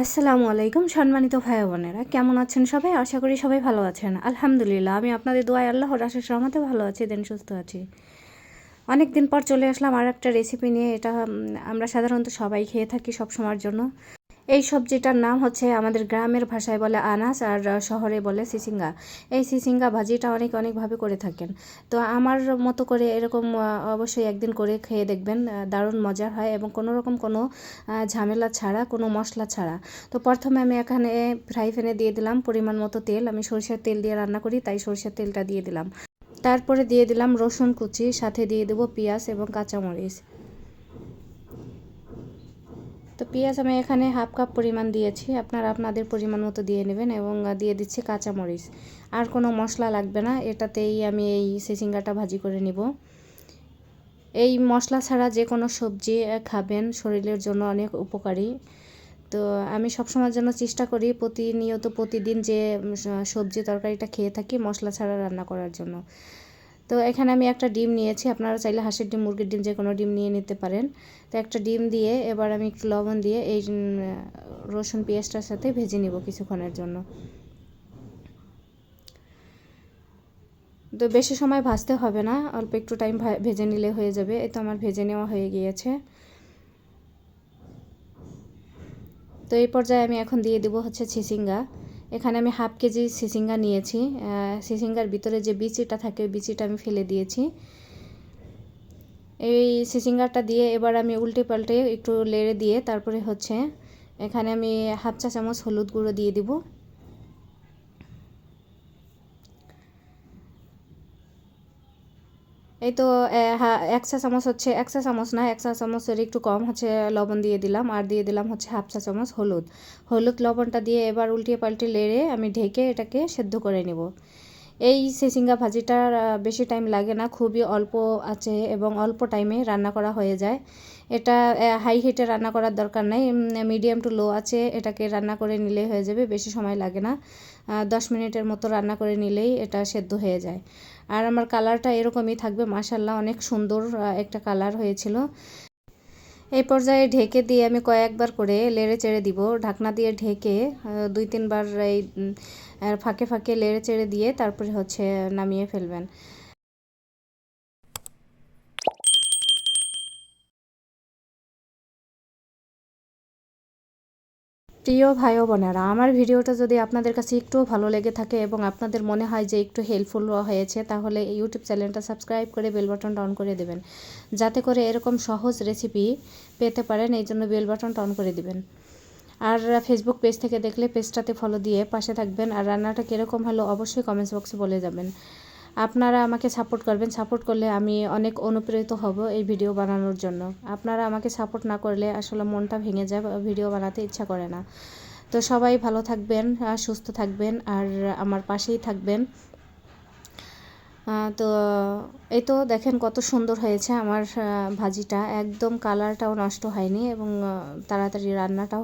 আসসালামু আলাইকুম সম্মানিত ভাই বোনেরা। কেমন আছেন সবাই? আশা করি সবাই ভালো আছেন। আলহামদুলিল্লাহ, আমি আপনাদের দোয়াই আল্লাহর আশেষ রহমতে ভালো আছি, দেন সুস্থ আছি। অনেক দিন পর চলে আসলাম আর একটা রেসিপি নিয়ে। এটা আমরা সাধারণত সবাই খেয়ে থাকি সব সময়ের জন্য। এই সবজিটার নাম হচ্ছে আমাদের গ্রামের ভাষায় বলে আনাস আর শহরে বলে সিসিঙ্গা। এই সিসিঙ্গা ভাজিটা অনেক অনেকভাবে করে থাকেন। তো আমার মতো করে এরকম অবশ্যই একদিন করে খেয়ে দেখবেন। দারুণ মজার হয় এবং কোনো রকম কোনো ঝামেলা ছাড়া, কোনো মশলা ছাড়া। তো প্রথমে আমি এখানে ফ্রাই প্যানে দিয়ে দিলাম পরিমাণ মতো তেল। আমি সরষের তেল দিয়ে রান্না করি, তাই সরষের তেলটা দিয়ে দিলাম। তারপরে দিয়ে দিলাম রসুন কুচি, সাথে দিয়ে দেবো পেঁয়াজ এবং কাঁচামরিচ। তো পেঁয়াজ আমি এখানে হাফ কাপ পরিমাণ দিয়েছি। আপনারা আপনাদের পরিমাণ মতো দিয়ে নেবেন এবং দিয়ে দিচ্ছি কাঁচামরিচ। আর কোনো মশলা লাগবে না, এটাতেই আমি এই সিসিঙ্গাটা ভাজি করে নিব। এই মশলা ছাড়া যে কোনো সবজি খাবেন, শরীরের জন্য অনেক উপকারী। তো আমি সবসময়ের জন্য চেষ্টা করি প্রতিনিয়ত প্রতিদিন যে সবজি তরকারিটা খেয়ে থাকি মশলা ছাড়া রান্না করার জন্য। তো এখানে আমি একটা ডিম নিয়েছি। আপনারা চাইলে হাঁসের ডিম, মুরগির ডিম যে কোনো ডিম নিয়ে নিতে পারেন। তো একটা ডিম দিয়ে এবার আমি একটু লবণ দিয়ে এই রসুন, পেঁয়াজটার সাথে ভেজে নিব কিছুক্ষণের জন্য। তো বেশি সময় ভাজতে হবে না, অল্প একটু টাইম ভেজে নিলে হয়ে যাবে। এই তো আমার ভেজে নেওয়া হয়ে গিয়েছে। তো এই পর্যায়ে আমি এখন দিয়ে দেবো হচ্ছে সিসিঙ্গা এখানে আমি হাফ কেজি সিসিঙ্গা নিয়েছি সিসিঙ্গার ভিতরে যে বিচিটা থাকে ওই বিচিটা আমি ফেলে দিয়েছি। এই সিসিঙ্গাটা দিয়ে এবার আমি উল্টে পাল্টে একটু লেড়ে দিয়ে তারপরে হচ্ছে এখানে আমি হাফ চা চামচ হলুদ গুঁড়ো দিয়ে দিব। এই তো হ্যাঁ এক চামচ হচ্ছে এক চামচ না এক চামচের একটু কম হচ্ছে লবণ দিয়ে দিলাম, আর দিয়ে দিলাম হচ্ছে হাফ চা চামচ হলুদ। হলুদ লবণটা দিয়ে এবার উল্টিয়ে পাল্টে লেড়ে আমি ঢেকে এটাকে সেদ্ধ করে নেব। এই সিসিঙ্গা ভাজিটার আহ, বেশি টাইম লাগে না খুবই অল্প আছে এবং অল্প টাইমে রান্না করা হয়ে যায়। এটা হাই হিটে রান্না করার দরকার নেই মিডিয়াম টু লো আছে এটাকে রান্না করে নিলেই হয়ে যাবে বেশি সময় লাগে না। দশ মিনিটের মতো রান্না করে নিলেই এটা সেদ্ধ হয়ে যায়। আর আমার কালারটা এরকমই থাকবে মাসাল্লাহ অনেক সুন্দর একটা কালার হয়েছিল। এই পর্যায়ে ঢেকে দিয়ে আমি কয়েকবার করে লেড়ে চেড়ে দিব। ঢাকনা দিয়ে ঢেকে দুই তিনবার এই ফাঁকে ফাঁকে লেড়ে চেড়ে দিয়ে তারপরে হচ্ছে নামিয়ে ফেলবেন। প্রিয় ভাই বোনেরা, আমার ভিডিওটা যদি আপনাদের কাছে একটুও ভালো লেগে থাকে এবং আপনাদের মনে হয় যে একটু হেল্পফুল হয়েছে, তাহলে ইউটিউব চ্যানেলটা সাবস্ক্রাইব করে বেল বাটনটা অন করে দেবেন। যাতে করে এরকম সহজ রেসিপি পেতে পারেন, এই জন্য বেল বাটনটা অন করে দিবেন। আর ফেসবুক পেজ থেকে দেখলে পেজটাতে ফলো দিয়ে পাশে থাকবেন। আর রান্নাটা কীরকম হলো, অবশ্যই কমেন্টস বক্সে বলে যাবেন। আপনারা আমাকে সাপোর্ট করবেন। সাপোর্ট করলে আমি অনেক অনুপ্রেরিত হব এই ভিডিও বানানোর জন্য। আপনারা আমাকে সাপোর্ট না করলে আসলে মনটা ভেঙে যায় ভিডিও বানাতে ইচ্ছা করে না। তো সবাই ভালো থাকবেন সুস্থ থাকবেন আর আমার পাশেই থাকবেন। তো এই তো দেখেন কত সুন্দর হয়েছে আমার ভাজিটা। একদম কালারটাও নষ্ট হয়নি এবং তাড়াতাড়ি রান্নাটাও